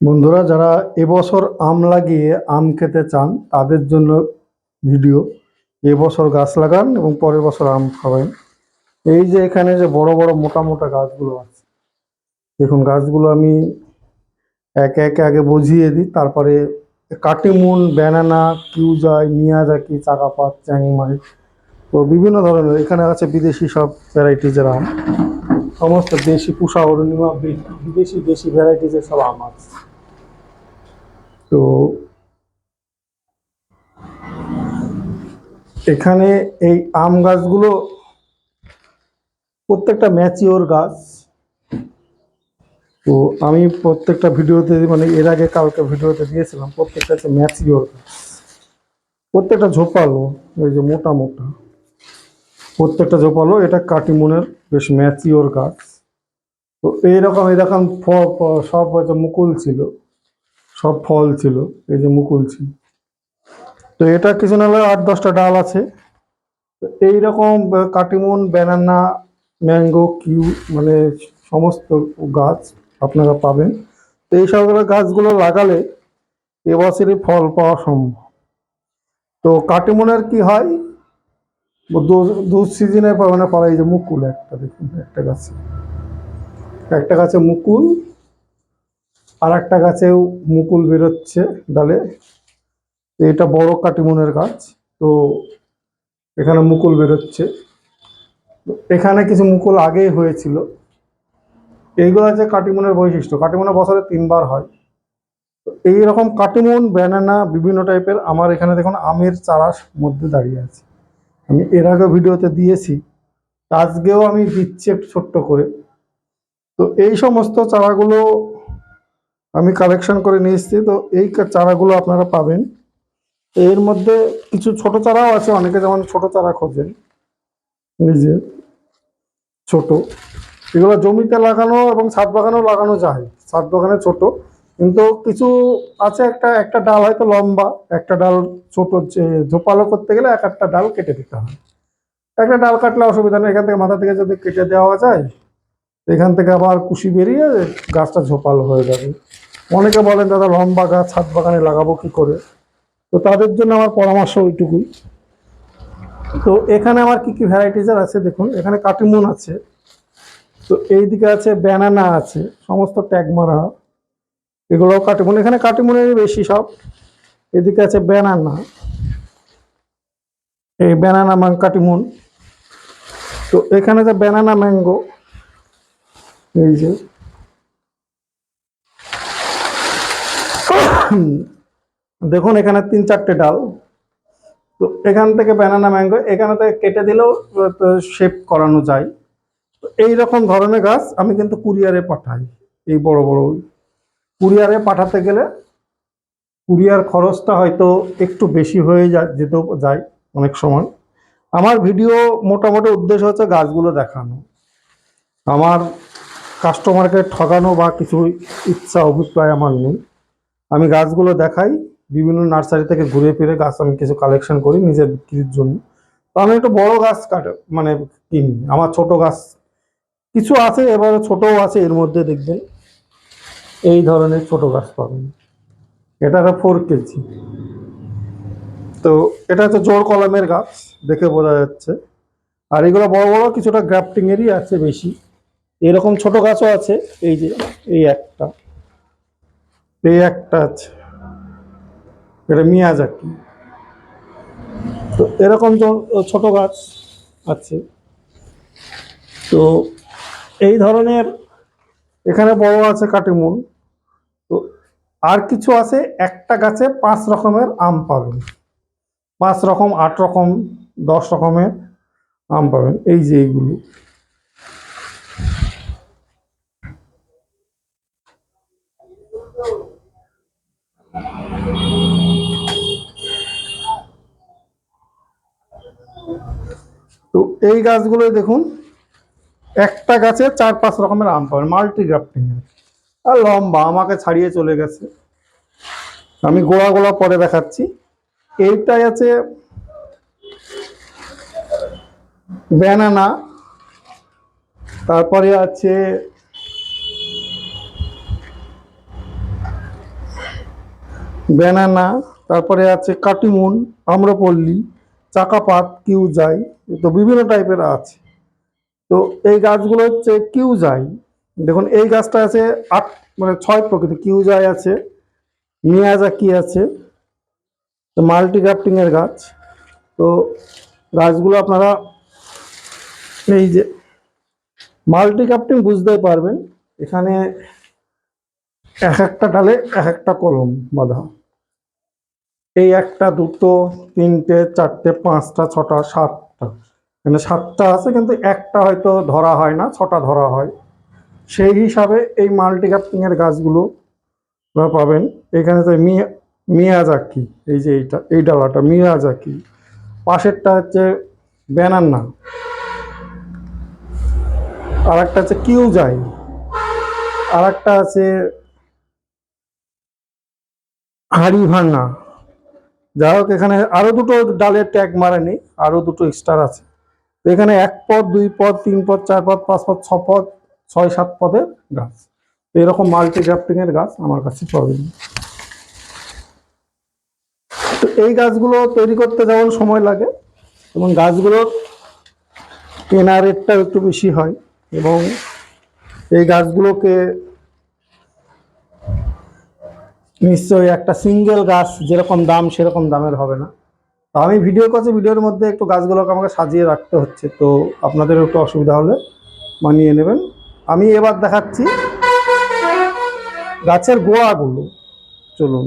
বন্ধুরা, যারা এবছর আম লাগিয়ে আম খেতে চান, তাদের জন্য ভিডিও। এবছর গাছ লাগান এবং পরের বছর আম খাবেন। এই যে এখানে যে বড় বড় মোটা মোটা গাছগুলো আছে, দেখুন গাছগুলো আমি একে একে আগে বুঝিয়ে দিই। তারপরে কাটিমুন, ব্যানানা, কিউজাই, মিয়াজাকি চাকাপাত চ্যাংমাই, তো বিভিন্ন ধরনের। এখানে আছে বিদেশি সব ভ্যারাইটিজের আম। সমস্ত দেশি পুষা অরুণিমা, বিদেশি দেশি ভ্যারাইটিজের সব আম আছে। তো এখানে এই আম গাছগুলো প্রত্যেকটা ম্যাচিওর গাছ। তো আমি প্রত্যেকটা ভিডিওতে মানে এর আগে কালকে ভিডিওতে দিয়েছিলাম, প্রত্যেকটা হচ্ছে ম্যাচিওর গাছ। প্রত্যেকটা ঝোপালো, এই যে মোটা মোটা। প্রত্যেকটা ঝোপালো, এটা কাটিমুনের বেশ ম্যাচিওর গাছ। তো এইরকম এরকম ফ- সব হয়তো মুকুল ছিল। সব ফল ছিল, এই যে মুকুল ছিল। তো এটা কিছু না হলে আট দশটা ডাল আছে। এইরকম কাটিমুন, ব্যানানা, ম্যাঙ্গো, কিউ মানে সমস্ত গাছ আপনারা পাবেন। তো এই সব গাছগুলো লাগালে এবছরই ফল পাওয়া সম্ভব। তো কাটিমনের কি হয়? দু- সিজনে মানে পরে এই যে মুকুল একটা দেখুন, একটা গাছে। একটা গাছে মুকুল আর একটা গাছেও মুকুল বেরোচ্ছে ডালে। এটা বড় কাটিমুনের গাছ, তো এখানে মুকুল বেরোচ্ছে। এখানে কিছু মুকুল আগেই হয়েছিল। এইগুলো হচ্ছে কাটিমুনের বৈশিষ্ট্য কাটিমুনের বছরে তিনবার হয়। তো এইরকম কাটিমুন, ব্যানানা, বিভিন্ন টাইপের আমার এখানে দেখুন আমের চারার মধ্যে দাঁড়িয়ে আছে। আমি এর আগে ভিডিওতে দিয়েছি, আজকেও আমি দিচ্ছি একটু ছোট্ট করে। তো এই সমস্ত চারাগুলো আমি কালেকশন করে নিয়ে এসেছি, তো এই চারাগুলো আপনারা পাবেন। এর মধ্যে কিছু ছোট চারাও আছে, অনেকে যেমন ছোট চারা খোঁজেন নিজে ছোট। এগুলো জমিতে লাগানো এবং ছাদ বাগানেও লাগানো যায়। ছাদ বাগানে ছোট। কিন্তু কিছু আছে, একটা একটা ডাল হয়তো লম্বা, একটা ডাল ছোট, যে ঝোপালো করতে গেলে এক একটা ডাল কেটে দিতে হয়। একটা ডাল কাটলে অসুবিধা নেই, এখান থেকে মাথা থেকে যদি কেটে দেওয়া যায় এখান থেকে আবার কুশি বেরিয়ে গাছটা ঝোপালো হয়ে যাবে। অনেকে বলেন, দাদা, লম্বা গাছ, ছাদ বাগানে লাগাবো কি করে? তো তাদের জন্য আমার পরামর্শ ওইটুকুই। তো এখানে আমার কি কি ভ্যারাইটিজের আছে দেখুন, এখানে কাটিমুন আছে, তো এইদিকে আছে ব্যানানা আছে, সমস্ত ট্যাগ মারা এগুলোও কাটিমুন। এখানে কাটিমুনেরই বেশি সব। এদিকে আছে ব্যানানা এই ব্যানানা মান কাটিমুন। তো এখানে যে ব্যানানা ম্যাঙ্গো এই যে। দেখুন, এখানে তিন চারটে ডাল। তো এখান থেকে ব্যানানা ম্যাঙ্গো এখানে থেকে কেটে দিলেও শেপ করানো যায়। তো এই রকম ধরনের গাছ আমি কিন্তু কুরিয়ারে পাঠাই, এই বড় বড়। কুরিয়ারে পাঠাতে গেলে কুরিয়ার খরচটা হয়তো একটু বেশি হয়ে যা যেতেও যায় অনেক সময়। আমার ভিডিও মোটামুটি উদ্দেশ্য হচ্ছে গাছগুলো দেখানো। আমার কাস্টমারকে ঠকানো বা কিছু ইচ্ছা, অভিপ্রায় আমার নেই। আমি গাছগুলো দেখাই, বিভিন্ন নার্সারি থেকে ঘুরে ফিরে গাছ আমি কিছু কালেকশন করি নিজের বিক্রির জন্য। তো আমি একটু বড় গাছ কাটে মানে কিনি, আমার ছোট গাছ। কিছু আছে, এবারে ছোটও আছে, এর মধ্যে দেখবেন এই ধরনের ছোট গাছ পাবেন। এটা ফোর কেজি তো এটা হচ্ছে জোর কলমের গাছ, দেখে বোঝা যাচ্ছে। আর এগুলো বড় বড়, কিছুটা গ্রাফটিং এরই আছে বেশি। এরকম ছোট গাছও আছে, এই যে, এই একটা। এই একটা আছে। এটা মিয়াজাকি। তো এরকম ছোট গাছ আছে। তো এই ধরনের এখানে বড় আছে কাটিমুন। তো আর কিছু আছে, একটা গাছে পাঁচ রকমের আম পাবেন। পাঁচ রকম, আট রকম, দশ রকমের আম পাবেন। এই যে এইগুলো। তো এই গাছগুলোই দেখুন, একটা গাছে চার পাঁচ রকমের আম পাবেন মাল্টি গ্রাফটিং আর লম্বা, আমাকে ছাড়িয়ে চলে গেছে। আমি গোড়া গোড়া পরে দেখাচ্ছি। এইটাই আছে ব্যানানা তারপরে আছে ব্যানানা, তারপরে আছে কাটিমুন, আম্রপল্লী, চাকাপাত, কিউজাই, তো বিভিন্ন টাইপের আছে। তো এই গাছগুলো হচ্ছে কিউজাই। দেখুন, এই গাছটা আছে আট মানে ছয় প্রকৃতি কিউজাই আছে মিয়াজাকি আছে, তো মাল্টি গ্রাফটিংয়ের গাছ। তো গাছগুলো আপনারা এই যে মাল্টি গ্রাফটিং বুঝতেই পারবেন। এখানে এক একটা ডালে এক একটা কলম বাঁধা। এই একটা, দুটো, তিনটে, চারটে, পাঁচটা, ছটা, সাতটা। মানে সাতটা আছে, কিন্তু একটা হয়তো ধরা হয় না, ছটা ধরা হয়। সেই হিসাবে এই মাল্টি এর গাছগুলো পাবেন। এখানে তো মিয়া মিয়াজাকি, এই যে এইটা, এই ডালাটা, মিয়াজাকি। পাশেরটা হচ্ছে ব্যানান্না আর একটা হচ্ছে কিউজাই। আর একটা আছে হাড়ি ভাঙা যাই হোক, এখানে আরও দুটো ডালের ট্যাগ মারেনি, আরও দুটো স্টার আছে। তো এখানে এক পদ, দুই পদ, তিন পদ, চার পদ, পাঁচ পদ, ছ পদ, ছয়, সাত পদের গাছ। তো এরকম মাল্টি গ্রাফটিং এর গাছ আমার কাছে পাবেন তো এই গাছগুলো তৈরি করতে যেমন সময় লাগে, এবং গাছগুলোর কেনা রেটটাও একটু বেশি হয়, এবং এই গাছগুলোকে নিশ্চয়ই একটা সিঙ্গেল গাছ যেরকম দাম, সেরকম দামের হবে না। তো আমি ভিডিও করছি ভিডিওর মধ্যে একটু গাছগুলোকে আমাকে সাজিয়ে রাখতে হচ্ছে, তো আপনাদের একটু অসুবিধা হলে মানিয়ে নেবেন। আমি এবার দেখাচ্ছি গাছের গোয়াগুলো। চলুন।